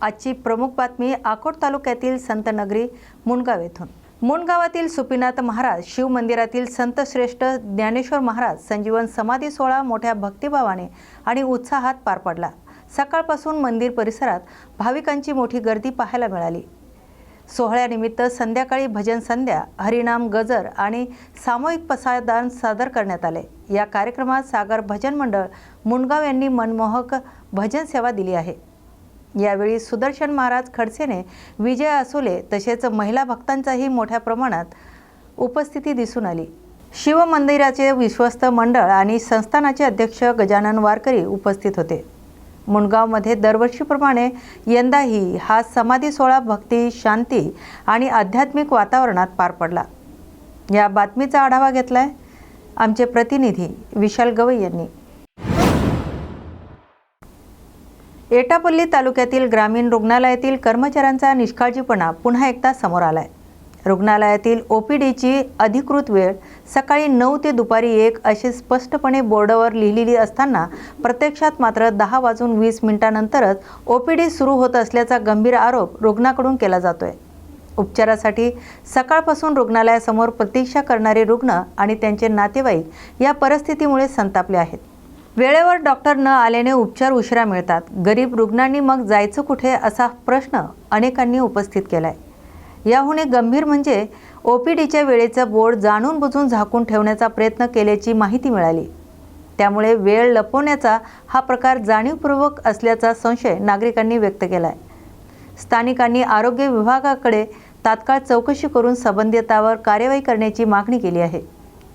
आजची प्रमुख बातमी आकोट तालुक्यातील संत नगरी येथून. मुणगावातील सुपीनाथ महाराज शिव मंदिरातील संत श्रेष्ठ ज्ञानेश्वर महाराज संजीवन समाधी सोहळा मोठ्या भक्तिभावाने आणि उत्साहात पार पडला. सकाळपासून मंदिर परिसरात भाविकांची मोठी गर्दी पाहायला मिळाली. सोहळ्यानिमित्त संध्याकाळी भजन संध्या हरिनाम गजर आणि सामूहिक पसायदान सादर करण्यात आले. या कार्यक्रमात सागर भजन मंडळ मुणगाव यांनी मनमोहक भजन सेवा दिली आहे. यावेळी सुदर्शन महाराज खडसेने विजय असुले तसेच महिला भक्तांचाही मोठ्या प्रमाणात उपस्थिती दिसून आली. शिवमंदिराचे विश्वस्त मंडळ आणि संस्थानाचे अध्यक्ष गजानन वारकरी उपस्थित होते. मुणगावमध्ये दरवर्षीप्रमाणे यंदाही हा समाधी सोहळा भक्ती शांती आणि आध्यात्मिक वातावरणात पार पडला. या बातमीचा आढावा घेतलाय आमचे प्रतिनिधी विशाल गवई यांनी. एटापल्ली तालुक्यातील ग्रामीण रुग्णालयातील कर्मचाऱ्यांचा निष्काळजीपणा पुन्हा एकदा समोर आलाय. रुग्णालयातील ओपीडीची अधिकृत वेळ सकाळी नऊ ते दुपारी एक अशी स्पष्टपणे बोर्डवर लिहिलेली असताना प्रत्यक्षात मात्र दहा वाजून वीस मिनिटांनंतरच ओपीडी सुरू होत असल्याचा गंभीर आरोप रुग्णाकडून केला जातोय. उपचारासाठी सकाळपासून रुग्णालयासमोर प्रतीक्षा करणारे रुग्ण आणि त्यांचे नातेवाईक या परिस्थितीमुळे संतापले आहेत. वेळेवर डॉक्टर न आल्याने उपचार उशिरा मिळतात. गरीब रुग्णांनी मग जायचं कुठे असा प्रश्न अनेकांनी उपस्थित केलाय. याहून एक गंभीर म्हणजे ओ पी डीच्या वेळेचं बोर्ड जाणून बुजून झाकून ठेवण्याचा प्रयत्न केल्याची माहिती मिळाली. त्यामुळे वेळ लपवण्याचा हा प्रकार जाणीवपूर्वक असल्याचा संशय नागरिकांनी व्यक्त केला आहे स्थानिकांनी आरोग्य विभागाकडे तात्काळ चौकशी करून संबंधितावर कार्यवाही करण्याची मागणी केली आहे.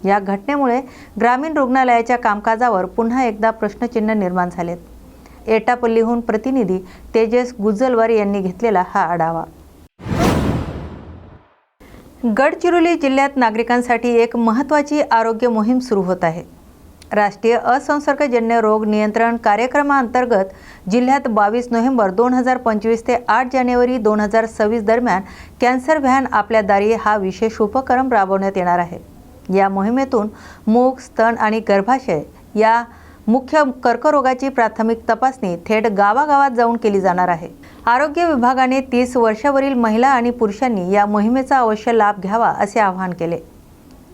या घटनेमुळे ग्रामीण रुग्णालयाच्या कामकाजावर पुन्हा एकदा प्रश्नचिन्ह निर्माण झालेत. एटापल्लीहून प्रतिनिधी तेजस गुजलवार यांनी घेतलेला हा आढावा. गडचिरोली जिल्ह्यात नागरिकांसाठी एक महत्त्वाची आरोग्य मोहीम सुरू होत आहे. राष्ट्रीय असंसर्गजन्य रोग नियंत्रण कार्यक्रमाअंतर्गत जिल्ह्यात बावीस नोव्हेंबर दोन हजार पंचवीस ते आठ जानेवारी दोन हजार सव्वीस दरम्यान कॅन्सर व्हॅन आपल्या दारी हा विशेष उपक्रम राबवण्यात येणार आहे. या मोहिमेतून मूग स्तन आणि गर्भाशय या मुख्य कर्करोगाची प्राथमिक तपासणी थेट गावागावात जाऊन केली जाणार आहे. आरोग्य विभागाने तीस वर्षावरील महिला आणि पुरुषांनी या मोहिमेचा अवश्य लाभ घ्यावा असे आवाहन केले.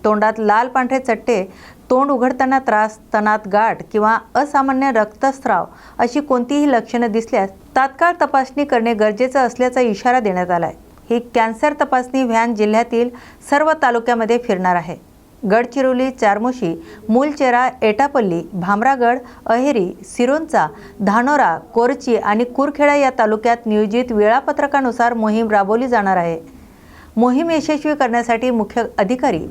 तोंडात लाल पांढरे चट्टे तोंड उघडताना त्रास तणात गाठ किंवा असामान्य रक्तस्राव अशी कोणतीही लक्षणं दिसल्यास तात्काळ तपासणी करणे गरजेचं असल्याचा इशारा देण्यात आला आहे ही कॅन्सर तपासणी व्हॅन जिल्ह्यातील सर्व तालुक्यामध्ये फिरणार आहे. गडचिरोली चारमोशी मूलचेरा एटापल्ली भामरागड अहेरी सिरोंचा धानोरा कोरची आणि कुरखेडा या तालुक्यात नियोजित वेळापत्रकानुसार मोहीम राबवली जाणार आहे. मोहीम यशस्वी करण्यासाठी मुख्य अधिकारी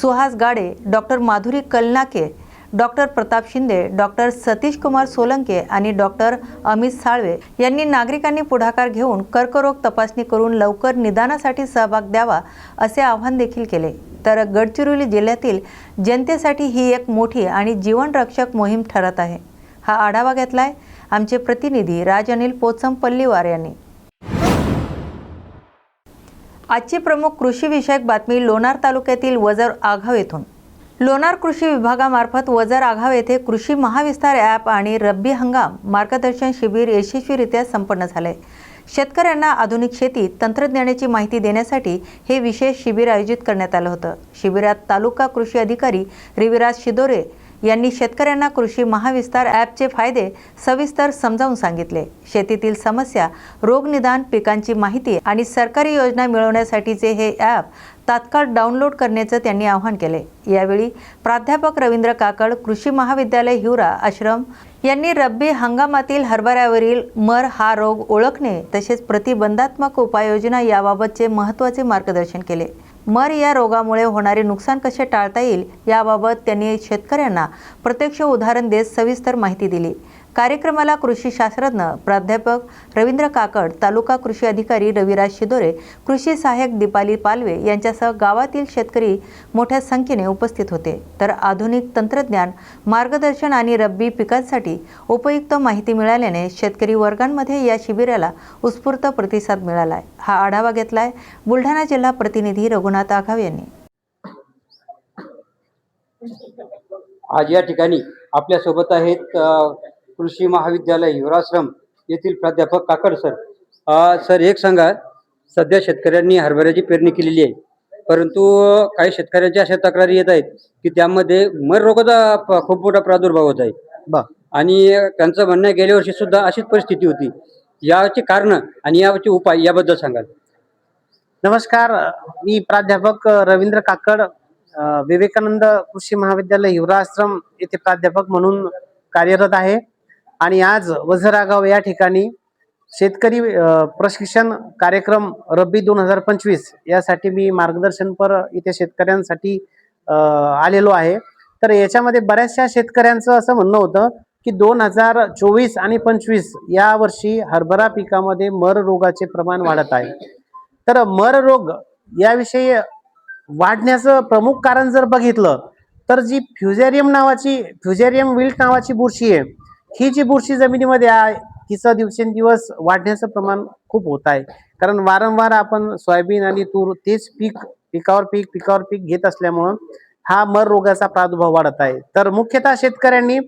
Suhas Gade doctor Madhuri Kalnake doctor Pratap Shinde doctor Satish Kumar Solanke आणि डॉक्टर अमित साळवे यांनी नागरिकांनी पुढाकार घेऊन कर्करोग तपासणी करून लवकर निदानासाठी सहभाग द्यावा असे आवाहन देखील केले. तर गडचिरोली जिल्ह्यातील जनतेसाठी ही एक मोठी आणि जीवनरक्षक मोहीम ठरत आहे. हा आढावा घेतलाय आमचे प्रतिनिधी राज अनिल पोचम पल्लीवार यांनी. आजची प्रमुख कृषी विषयक बातमी लोणार तालुक्यातील वजर आघाव येथून. लोणार कृषी विभागामार्फत वजर आघाव येथे कृषी महाविस्तार ॲप आणि रब्बी हंगाम मार्गदर्शन शिबिर यशस्वीरित्या संपन्न झाले शेतकऱ्यांना आधुनिक शेती तंत्रज्ञानाची माहिती देण्यासाठी हे विशेष शिबिर आयोजित करण्यात आलं होतं. शिबिरात तालुका कृषी अधिकारी रिविराज शिदोरे यांनी शेतकऱ्यांना कृषी महाविस्तार ॲपचे फायदे सविस्तर समजावून सांगितले. शेतीतील समस्या रोगनिदान पिकांची माहिती आणि सरकारी योजना मिळवण्यासाठीचे हे ॲप तात्काळ डाउनलोड करण्याचं त्यांनी आवाहन केले यावेळी प्राध्यापक रवींद्र काकड कृषी महाविद्यालय हिवरा आश्रम यांनी रब्बी हंगामातील हरभऱ्यावरील मर हा रोग ओळखणे तसेच प्रतिबंधात्मक उपाययोजना याबाबतचे महत्त्वाचे मार्गदर्शन केले. मर या रोगामुळे होणारे नुकसान कसे टाळता येईल याबाबत त्यांनी शेतकऱ्यांना प्रत्यक्ष उदाहरण देत सविस्तर माहिती दिली. कार्यक्रमाला कृषी शास्त्रज्ञ प्राध्यापक रवींद्र काकड तालुका कृषी अधिकारी रविराज शिदोरे कृषी सहाय्यक दीपाली पालवे यांच्यासह गावातील शेतकरी मोठ्या संख्येने उपस्थित होते. तर आधुनिक तंत्रज्ञान मार्गदर्शन आणि रब्बी पिकांसाठी उपयुक्त माहिती मिळाल्याने शेतकरी वर्गांमध्ये या शिबिराला उत्स्फूर्त प्रतिसाद मिळाला आहे हा आढावा घेतलाय बुलढाणा जिल्हा प्रतिनिधी रघुनाथ आघाव यांनी. आज या ठिकाणी आपल्यासोबत आहेत कृषी महाविद्यालय युवराश्रम येथील प्राध्यापक काकड सर. अ, सर एक सांगा. सध्या शेतकऱ्यांनी हरभऱ्याची पेरणी केलेली आहे. परंतु काही शेतकऱ्यांच्या अशा तक्रारी येत आहेत की त्यामध्ये मर रोगाचा खूप मोठा प्रादुर्भाव होत आहे. आणि त्यांचं म्हणणं गेल्या वर्षी सुद्धा अशीच परिस्थिती होती. याची कारण आणि याचे उपाय याबद्दल सांगाल. नमस्कार. मी प्राध्यापक रवींद्र काकड विवेकानंद कृषी महाविद्यालय हिवराश्रम येथे प्राध्यापक म्हणून कार्यरत आहे. आणि आज वझरागाव या ठिकाणी शेतकरी प्रशिक्षण कार्यक्रम रब्बी दोन हजार पंचवीस यासाठी मी मार्गदर्शनपर इथे शेतकऱ्यांसाठी आलेलो आहे. तर याच्यामध्ये बऱ्याचशा शेतकऱ्यांचं असं म्हणणं होतं की दोन हजार चोवीस आणि पंचवीस या वर्षी हरभरा पिकामध्ये मर रोगाचे प्रमाण वाढत आहे. तर मर रोग याविषयी वाढण्याचं प्रमुख कारण जर बघितलं तर जी फ्युजेरियम नावाची फ्युजेरियम विल्ट नावाची बुरशी आहे ही जी बुरशी जमिनीमध्ये आहे तिचं दिवसेंदिवस वाढण्याचं प्रमाण खूप होत आहे. कारण वारंवार आपण सोयाबीन आणि तूर तेच पीक पिकावर पीक पिकावर पीक घेत असल्यामुळं हा मर रोगाचा प्रादुर्भाव वाढत आहे. तर मुख्यतः शेतकऱ्यांनी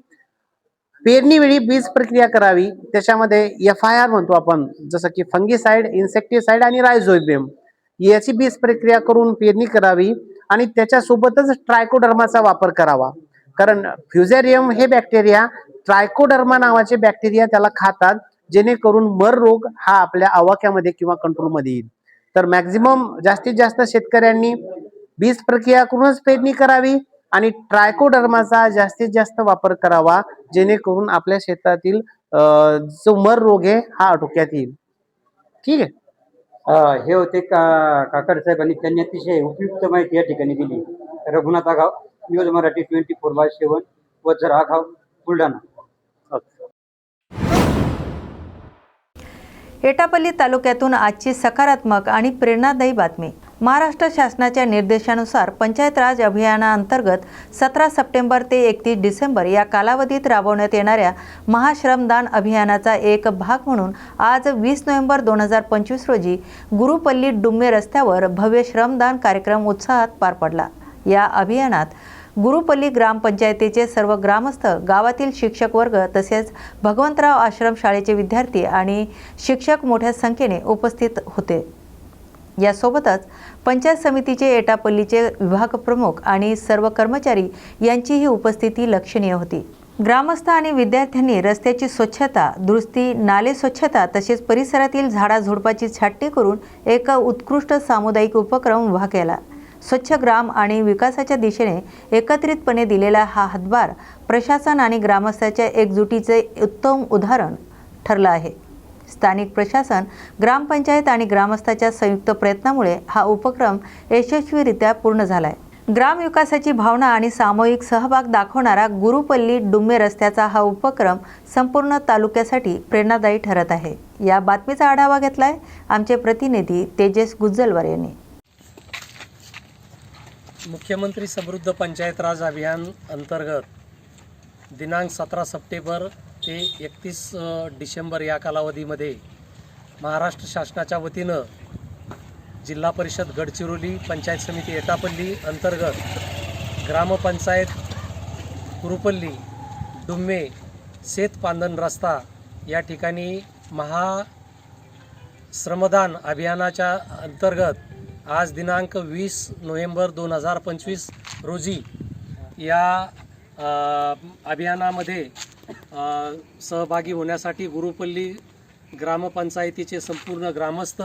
पेरणीवेळी बीज प्रक्रिया करावी. त्याच्यामध्ये एफ आय आर म्हणतो आपण जसं की फंगीसाईड इन्सेक्टिसाईड आणि रायझोबियम याची बीज प्रक्रिया करून पेरणी करावी आणि त्याच्यासोबतच ट्रायकोडर्माचा वापर करावा. कारण फ्युझेरियम हे बॅक्टेरिया ट्रायकोडर्मा नावाचे बॅक्टेरिया त्याला खातात जेणेकरून मर रोग हा आपल्या आवाक्यामध्ये किंवा कंट्रोलमध्ये येईल. तर मॅक्झिमम जास्तीत जास्त शेतकऱ्यांनी बीज प्रक्रिया करूनच पेरणी करावी आणि ट्रायकोडर्माचा जास्तीत जास्त वापर करावा जेणेकरून आपल्या शेतातील जो मर रोग आहे हा आटोक्यात येईल. ठीक आहे? हे होते का काकड साहेबांनी त्यांनी अतिशय उपयुक्त माहिती या ठिकाणी दिली. Raghunath Aghav news Marathi twenty four by seven वज्र आघाव बुलढाणा. एटापल्ली तालुक्यातून आजची सकारात्मक आणि प्रेरणादायी बातमी. महाराष्ट्र शासनाच्या निर्देशानुसार पंचायत राज अभियानाअंतर्गत सतरा सप्टेंबर ते एकतीस डिसेंबर या कालावधीत राबवण्यात येणाऱ्या महाश्रमदान अभियानाचा एक भाग म्हणून आज वीस नोव्हेंबर दोन हजार पंचवीस रोजी गुरुपल्ली डुम्मे रस्त्यावर भव्य श्रमदान कार्यक्रम उत्साहात पार पडला. या अभियानात गुरुपल्ली ग्रामपंचायतीचे सर्व ग्रामस्थ गावातील शिक्षक वर्ग तसेच भगवंतराव आश्रम शाळेचे विद्यार्थी आणि शिक्षक मोठ्या संख्येने उपस्थित होते. यासोबतच पंचायत समितीचे एटापल्लीचे विभाग प्रमुख आणि सर्व कर्मचारी यांचीही उपस्थिती लक्षणीय होती. ग्रामस्थ आणि विद्यार्थ्यांनी रस्त्याची स्वच्छता दुरुस्ती नाले स्वच्छता तसेच परिसरातील झाडाझुडपाची छाटणी करून एक उत्कृष्ट सामुदायिक उपक्रम उभा केला. स्वच्छ ग्राम आणि विकासाच्या दिशेने एकत्रितपणे दिलेला हा हातभार प्रशासन आणि ग्रामस्थाच्या एकजुटीचे उत्तम उदाहरण ठरलं आहे. स्थानिक प्रशासन ग्रामपंचायत आणि ग्रामस्थाच्या संयुक्त प्रयत्नामुळे हा उपक्रम यशस्वीरित्या पूर्ण झाला आहे ग्रामविकासाची भावना आणि सामूहिक सहभाग दाखवणारा गुरुपल्ली डुम्मे रस्त्याचा हा उपक्रम संपूर्ण तालुक्यासाठी प्रेरणादायी ठरत आहे. या बातमीचा आढावा घेतलाय आमचे प्रतिनिधी तेजस गुज्जलवार यांनी. मुख्यमंत्री समृद्ध पंचायत राज अभियान अंतर्गत दिनांक सतरा सप्टेंबर ते एकतीस डिसेंबर या कालावधीमध्ये महाराष्ट्र शासनाच्या वतीनं जिल्हा परिषद गडचिरोली पंचायत समिती एटापल्ली अंतर्गत ग्रामपंचायत कुरुपल्ली डुम्मे शेतपांदन रस्ता या ठिकाणी महा श्रमदान अभियानाच्या अंतर्गत आज दिनांक वीस नोव्हेंबर दोन हजार पंचवीस रोजी या अभियानामध्ये सहभागी होण्यासाठी गुरुपल्ली ग्रामपंचायतीचे संपूर्ण ग्रामस्थ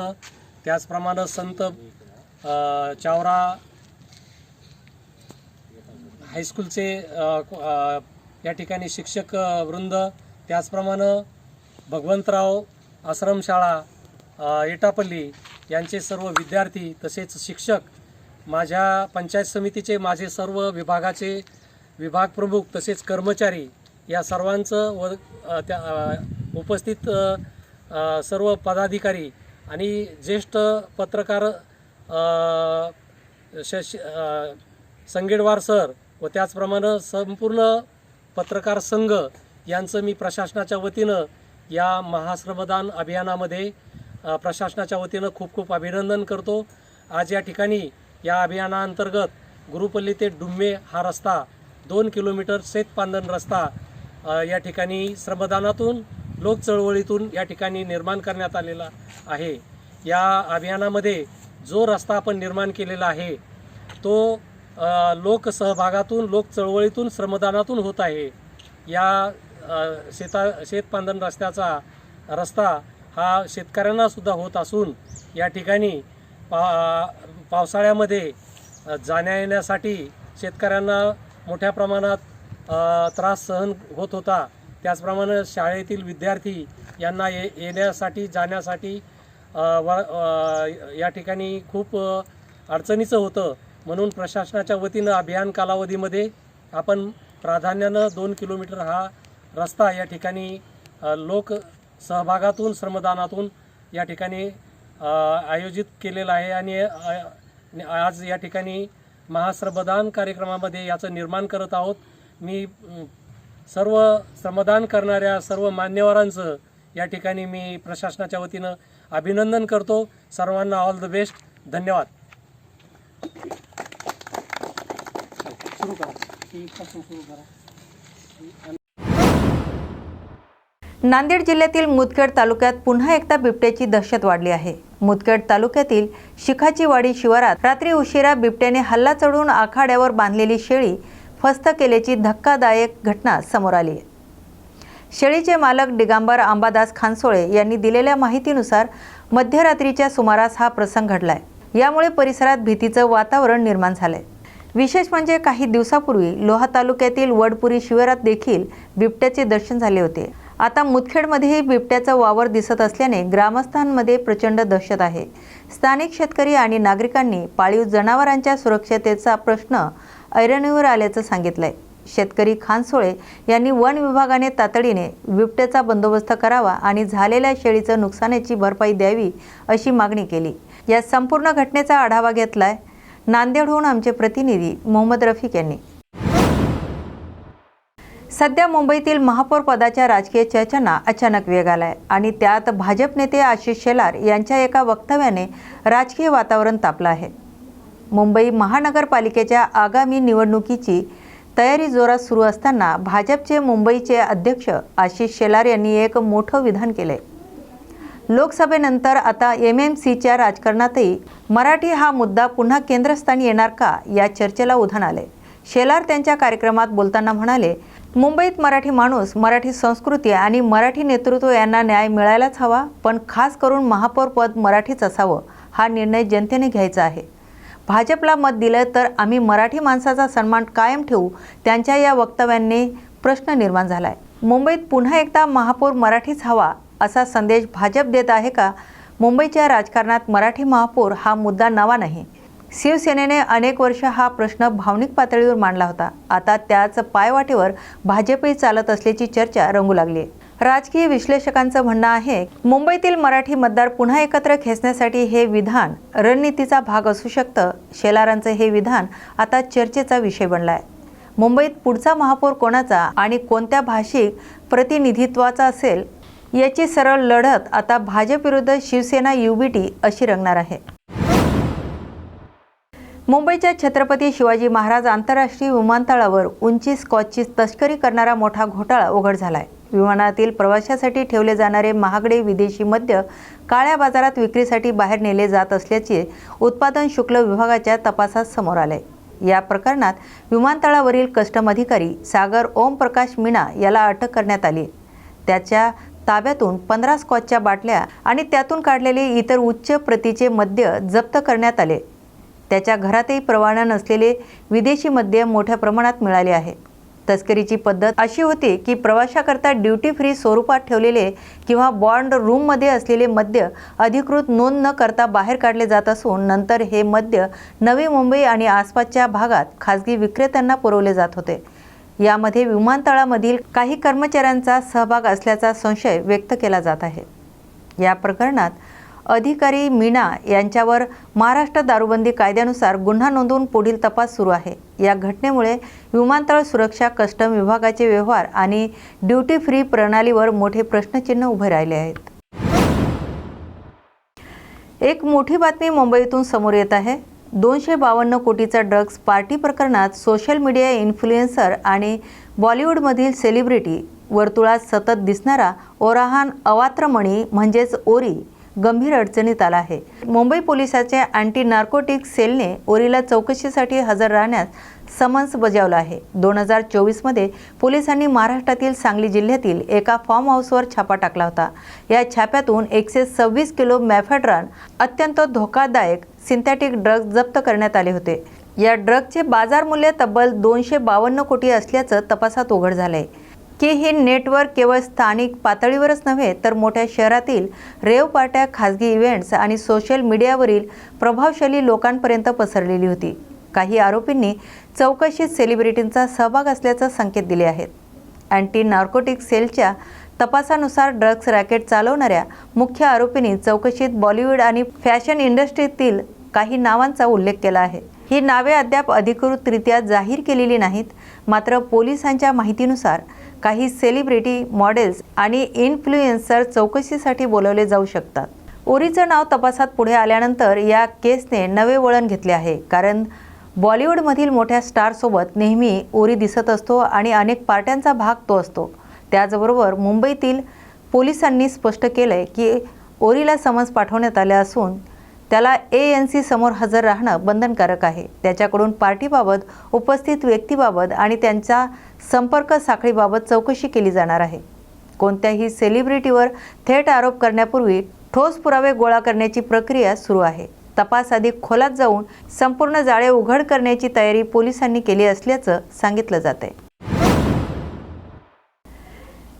त्याचप्रमाणे संत चावरा हायस्कूलचे या ठिकाणी शिक्षक वृंद त्याचप्रमाणे भगवंतराव आश्रमशाळा एटापल्ली यांचे सर्व विद्यार्थी तसेच शिक्षक माझ्या पंचायत समितीचे माझे सर्व विभागाचे विभाग प्रमुख तसेच कर्मचारी या सर्वांचं व त्या उपस्थित सर्व पदाधिकारी आणि ज्येष्ठ पत्रकार शश संगेडवार सर व त्याचप्रमाणे संपूर्ण पत्रकार संघ यांचं मी प्रशासनाच्या वतीनं या महाश्रमदान अभियानामध्ये प्रशासनाच्या वतीनं खूप खूप अभिनंदन करतो. आज या ठिकाणी या अभियानाअंतर्गत गुरुपल्ली ते डुम्मे हा रस्ता दोन किलोमीटर शेतपांदन रस्ता या ठिकाणी श्रमदानातून लोक चळवळीतून या ठिकाणी निर्माण करण्यात आलेला आहे. या अभियानामध्ये जो रस्ता आपण निर्माण केलेला आहे तो लोकसहभागातून लोक चळवळीतून श्रमदानातून होत आहे. या शेता शेतपांधन रस्त्याचा रस्ता हा शेतकऱ्यांनासुद्धा होत असून या ठिकाणी पा पावसाळ्यामध्ये जाण्या येण्यासाठी शेतकऱ्यांना मोठ्या प्रमाणात त्रास सहन होत होता. त्याचप्रमाणे शाळेतील विद्यार्थी यांना ये येण्यासाठी जाण्यासाठी व या ठिकाणी खूप अडचणीचं होतं. म्हणून प्रशासनाच्या वतीनं अभियान कालावधीमध्ये आपण प्राधान्यानं दोन किलोमीटर हा रस्ता या ठिकाणी लोक सहभागातून श्रमदानातून या ठिकाणी आयोजित केलेलं आहे आणि आज या ठिकाणी महाश्रमदान कार्यक्रमामध्ये याचं निर्माण करत आहोत. मी सर्व श्रमदान करणाऱ्या सर्व मान्यवरांचं या ठिकाणी मी प्रशासनाच्या वतीनं अभिनंदन करतो. सर्वांना ऑल द बेस्ट. धन्यवाद. सुरू करा सुरू करा. नांदेड जिल्ह्यातील मुदखेड तालुक्यात पुन्हा एकदा बिबट्याची दहशत वाढली आहे. मुदखेड तालुक्यातील शिखाची वाडी शिवारात रात्री उशिरा बिबट्याने हल्ला चढून आखाड्यावर बांधलेली शेळी फस्त केल्याची धक्कादायक घटना समोर आली. आहे शेळीचे मालक दिगांबर आंबादास खानसोळे यांनी दिलेल्या माहितीनुसार मध्यरात्रीच्या सुमारास हा प्रसंग घडलाय. यामुळे परिसरात भीतीचं वातावरण निर्माण झालंय. विशेष म्हणजे काही दिवसापूर्वी लोहा तालुक्यातील वडपुरी शिवारात देखील बिबट्याचे दर्शन झाले होते. आता मुदखेडमध्येही बिबट्याचा वावर दिसत असल्याने ग्रामस्थांमध्ये प्रचंड दहशत आहे. स्थानिक शेतकरी आणि नागरिकांनी पाळीव जनावरांच्या सुरक्षतेचा प्रश्न ऐरणीवर आल्याचं सांगितलंय. शेतकरी खानसोळे यांनी वन विभागाने तातडीने बिबट्याचा बंदोबस्त करावा आणि झालेल्या शेळीचं नुकसानाची भरपाई द्यावी अशी मागणी केली. या संपूर्ण घटनेचा आढावा घेतलाय नांदेडहून आमचे प्रतिनिधी मोहम्मद रफिक यांनी. सध्या मुंबईतील महापौर पदाच्या राजकीय चर्चांना अचानक वेग आलाय आणि त्यात भाजप नेते आशिष शेलार यांच्या एका वक्तव्याने राजकीय वातावरण तापलं आहे. मुंबई महानगरपालिकेच्या आगामी निवडणुकीची तयारी जोरात सुरू असताना भाजपचे मुंबईचे अध्यक्ष आशिष शेलार यांनी एक मोठं विधान केलंय. लोकसभेनंतर आता एम एम सीच्या राजकारणातही मराठी हा मुद्दा पुन्हा केंद्रस्थानी येणार का या चर्चेला उधाण आले शेलार त्यांच्या कार्यक्रमात बोलताना म्हणाले मुंबईत मराठी माणूस मराठी संस्कृती आणि मराठी नेतृत्व यांना न्याय मिळायलाच हवा पण खास करून महापौर पद मराठीच असावं हा निर्णय जनतेने घ्यायचा आहे. भाजपला मत दिलं तर आम्ही मराठी माणसाचा सन्मान कायम ठेवू त्यांच्या या वक्तव्यांनी प्रश्न निर्माण झालाय. मुंबईत पुन्हा एकदा महापौर मराठीच हवा असा संदेश भाजप देत आहे का? मुंबईच्या राजकारणात मराठी महापौर हा मुद्दा नवा नाही. शिवसेनेने अनेक वर्ष हा प्रश्न भावनिक पातळीवर मांडला होता. आता त्याच पायवाटेवर भाजपही चालत असल्याची चर्चा रंगू लागली आहे. राजकीय विश्लेषकांचं म्हणणं आहे मुंबईतील मराठी मतदार पुन्हा एकत्र खेचण्यासाठी हे विधान रणनीतीचा भाग असू शकतं. शेलारांचं हे विधान आता चर्चेचा विषय बनला आहे मुंबईत पुढचा महापौर कोणाचा आणि कोणत्या भाषिक प्रतिनिधित्वाचा असेल याची सरळ लढत आता भाजप विरुद्ध शिवसेना युबीटी अशी रंगणार आहे. मुंबईच्या छत्रपती शिवाजी महाराज आंतरराष्ट्रीय विमानतळावर उंची स्कॉचची तस्करी करणारा मोठा घोटाळा उघड झाला आहे विमानातील प्रवाशासाठी ठेवले जाणारे महागडे विदेशी मद्य काळ्या बाजारात विक्रीसाठी बाहेर नेले जात असल्याचे उत्पादन शुल्क विभागाच्या तपासात समोर आले या प्रकरणात विमानतळावरील कस्टम अधिकारी सागर ओम प्रकाश मीना याला अटक करण्यात आली. त्याच्या ताब्यातून पंधरा स्कॉचच्या बाटल्या आणि त्यातून काढलेले इतर उच्च प्रतीचे मद्य जप्त करण्यात आले. त्याच्या घरातही परवाना नसलेले विदेशी मद्य मोठ्या प्रमाणात मिळाले आहे. तस्करीची पद्धत अशी होती की प्रवाशाकरता ड्युटी फ्री स्वरूपात ठेवलेले किंवा बॉन्ड रूममध्ये असलेले मद्य अधिकृत नोंद न करता बाहेर काढले जात असून नंतर हे मद्य नवी मुंबई आणि आसपासच्या भागात खाजगी विक्रेत्यांना पुरवले जात होते. यामध्ये विमानतळामधील काही कर्मचाऱ्यांचा सहभाग असल्याचा संशय व्यक्त केला जात आहे. या प्रकरणात अधिकारी मीना यांच्यावर महाराष्ट्र दारूबंदी कायद्यानुसार गुन्हा नोंदवून पुढील तपास सुरू आहे. या घटनेमुळे विमानतळ सुरक्षा कस्टम विभागाचे व्यवहार आणि ड्युटी फ्री प्रणालीवर मोठे प्रश्नचिन्ह उभे राहिले आहेत. एक मोठी बातमी मुंबईतून समोर येत आहे. दोनशे बावन्न कोटीचा ड्रग्ज पार्टी प्रकरणात सोशल मीडिया इन्फ्लुएन्सर आणि बॉलिवूडमधील सेलिब्रिटी वर्तुळात सतत दिसणारा ओराहान अवात्रमणी म्हणजेच ओरी गंभीर अडचणीत आला आहे. मुंबई पोलिसाच्या अँटी नार्कोटिक सेलने ओरीला चौकशीसाठी हजर राहण्यास समन्स बजावलं आहे. दोन हजार चोवीसमध्ये पोलिसांनी महाराष्ट्रातील सांगली जिल्ह्यातील एका फार्म हाऊसवर छापा टाकला होता. या छाप्यातून एकशे सव्वीस किलो मॅफेड्रॉन अत्यंत धोकादायक सिंथेटिक ड्रग्ज जप्त करण्यात आले होते. या ड्रगचे बाजार मूल्य तब्बल दोनशे बावन्न कोटी असल्याचं तपासात उघड झालंय. की हे नेटवर्क केवळ स्थानिक पातळीवरच नव्हे तर मोठ्या शहरातील रेव पार्ट्या खाजगी इव्हेंट्स आणि सोशल मीडियावरील प्रभावशाली लोकांपर्यंत पसरलेली होती. काही आरोपींनी चौकशीत सेलिब्रिटींचा सहभाग असल्याचं संकेत दिले आहेत. अँटी नार्कोटिक सेलच्या तपासानुसार ड्रग्स रॅकेट चालवणाऱ्या मुख्य आरोपींनी चौकशीत बॉलिवूड आणि फॅशन इंडस्ट्रीतील काही नावांचा उल्लेख केला आहे. ही नावे अद्याप अधिकृतरित्या जाहीर केलेली नाहीत मात्र पोलिसांच्या माहितीनुसार काही सेलिब्रिटी मॉडेल्स आणि इन्फ्लुएन्सर चौकशीसाठी बोलवले जाऊ शकतात. ओरीचं नाव तपासात पुढे आल्यानंतर या केसने नवे वळण घेतले आहे. कारण बॉलिवूडमधील मोठ्या स्टारसोबत नेहमी ओरी दिसत असतो आणि अनेक पार्ट्यांचा भाग तो असतो. त्याचबरोबर मुंबईतील पोलिसांनी स्पष्ट केलं आहे की ओरीला समन्स पाठवण्यात आले असून त्याला ए एन सी समोर हजर राहणं बंधनकारक आहे. त्याच्याकडून पार्टीबाबत उपस्थित व्यक्तीबाबत आणि त्यांचा संपर्क साखळीबाबत चौकशी केली जाणार आहे. कोणत्याही सेलिब्रिटीवर थेट आरोप करण्यापूर्वी ठोस पुरावे गोळा करण्याची प्रक्रिया सुरू आहे. तपास अधिक खोलात जाऊन संपूर्ण जाळे उघड करण्याची तयारी पोलिसांनी केली असल्याचं सांगितलं जात आहे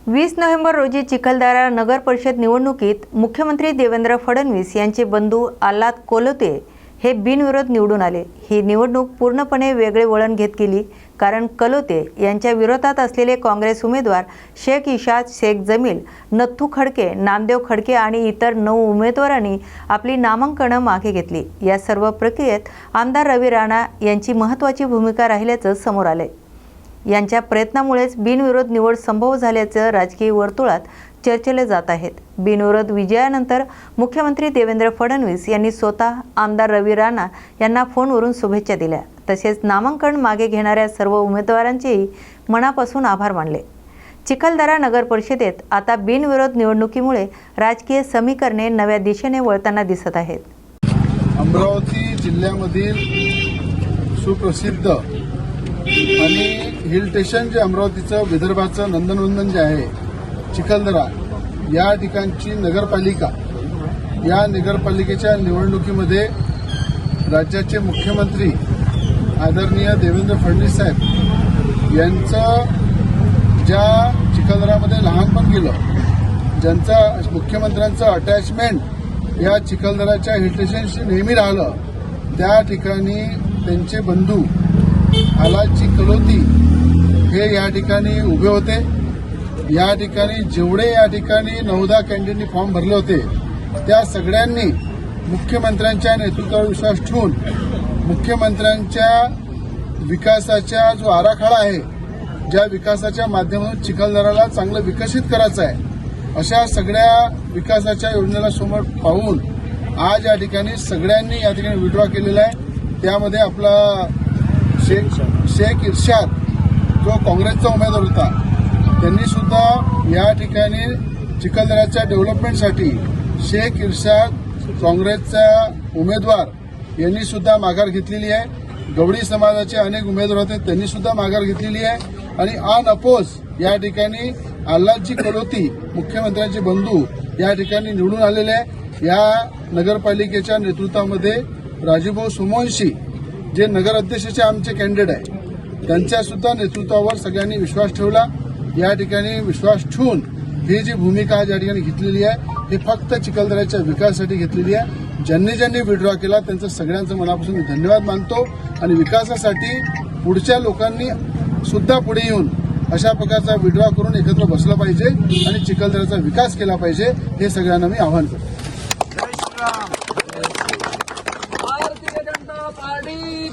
वीस नोव्हेंबर रोजी चिखलदरा नगर परिषद निवडणुकीत मुख्यमंत्री देवेंद्र फडणवीस यांचे बंधू आल्हाद कोलते हे बिनविरोध निवडून आले. ही निवडणूक पूर्णपणे वेगळे वळण घेत गेली कारण कलोते यांच्या विरोधात असलेले काँग्रेस उमेदवार शेख इशाद शेख जमील नथू खडके नामदेव खडके आणि इतर नऊ उमेदवारांनी आपली नामांकनं मागे घेतली. या सर्व प्रक्रियेत आमदार रवी राणा यांची महत्त्वाची भूमिका राहिल्याचं समोर आलंय. यांच्या प्रयत्नामुळेच बिनविरोध निवड संभव झाल्याचं राजकीय वर्तुळात चर्चेले जात आहेत. बिनविरोध विजयानंतर मुख्यमंत्री देवेंद्र फडणवीस यांनी स्वतः आमदार रवी राणा यांना फोनवरून शुभेच्छा दिल्या. तसेच नामांकन मागे घेणाऱ्या सर्व उमेदवारांचेही मनापासून आभार मानले. चिखलदरा नगर परिषदेत आता बिनविरोध निवडणुकीमुळे राजकीय समीकरणे नव्या दिशेने वळताना दिसत आहेत. अमरावती जिल्ह्यामधील सुप्रसिद्ध आणि हिल स्टेशन जे अमरावतीचं विदर्भाचं नंदनवंदन जे आहे चिखलदरा या ठिकाणची नगरपालिका या नगरपालिकेच्या निवडणुकीमध्ये राज्याचे मुख्यमंत्री आदरणीय देवेंद्र फडणवीस साहेब यांचं ज्या चिखलदरामध्ये लहानपण गेलं ज्यांचा मुख्यमंत्र्यांचं अटॅचमेंट या चिखलदराच्या हिल स्टेशनशी नेहमी राहिलं त्या ठिकाणी त्यांचे बंधू आलाची कलोती हे या ठिकाणी उभे होते. या ठिकाणी जेवढे या ठिकाणी नवदा कॅन्डिडेटनी फॉर्म भरले होते त्या सगळ्यांनी मुख्यमंत्र्यांच्या नेतृत्वावर विश्वास ठेवून मुख्यमंत्र्यांच्या विकासाचा जो आराखडा आहे ज्या विकासाच्या माध्यमातून चिखलदराला चांगलं विकसित करायचं आहे अशा सगळ्या विकासाच्या योजनेला समोर पाहून आज या ठिकाणी सगळ्यांनी या ठिकाणी विड्रॉ केलेला आहे. त्यामध्ये आपला शेख शेख इर्शाद जो काँग्रेसचा उमेदवार होता त्यांनी सुद्धा या ठिकाणी चिखलदऱ्याच्या डेव्हलपमेंटसाठी शेख इर्शाद काँग्रेसचा उमेदवार यांनी सुद्धा माघार घेतलेली आहे. गवडी समाजाचे अनेक उमेदवार होते त्यांनी सुद्धा माघार घेतलेली आहे. आणि ऑन अपोज या ठिकाणी आल्हादजी कलोती मुख्यमंत्र्यांचे बंधू या ठिकाणी निवडून आलेले आहे. या नगरपालिकेच्या नेतृत्वामध्ये राजूभाऊ सुमोंशी जे नगराध्यक्षाचे आमचे कॅन्डिडेट आहे त्यांच्यासुद्धा नेतृत्वावर सगळ्यांनी विश्वास ठेवला. या ठिकाणी विश्वास ठेवून ही जी भूमिका ज्या ठिकाणी घेतलेली आहे ही फक्त चिखलदऱ्याच्या विकासासाठी घेतलेली आहे. ज्यांनी ज्यांनी विड्रॉ केला त्यांचं सगळ्यांचं मनापासून मी धन्यवाद मानतो. आणि विकासासाठी पुढच्या लोकांनी सुद्धा पुढे येऊन अशा प्रकारचा विड्रॉ करून एकत्र बसलं पाहिजे आणि चिखलदऱ्याचा विकास केला पाहिजे हे सगळ्यांना मी आव्हान करतो.